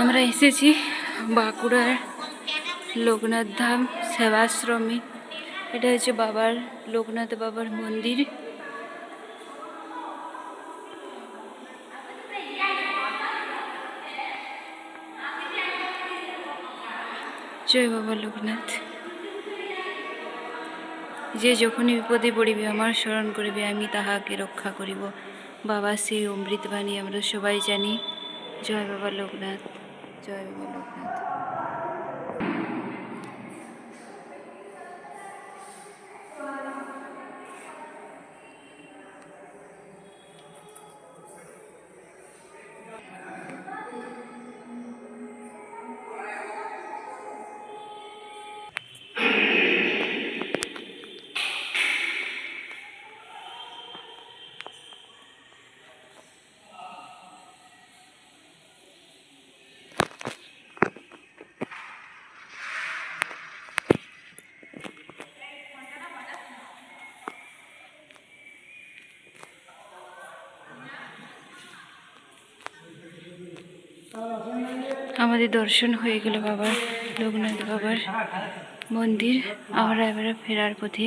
আমরা এসেছি বাঁকুড়ার লোকনাথ ধাম সেবাশ্রমী। এটা হচ্ছে বাবার লোকনাথ বাবার মন্দির। জয় বাবা লোকনাথ। যে যখনই বিপদে পড়িবে, আমার স্মরণ করিবে, আমি তাহাকে রক্ষা করিব। বাবা, সেই অমৃত বাণী আমরা সবাই জানি। জয় বাবা লোকনাথ, জয় বাবা লোকনাথ। আমাদের দর্শন হয়ে গেল বাবার লোকনাথ বাবার মন্দির। আমরা এবারে ফেরার পথে।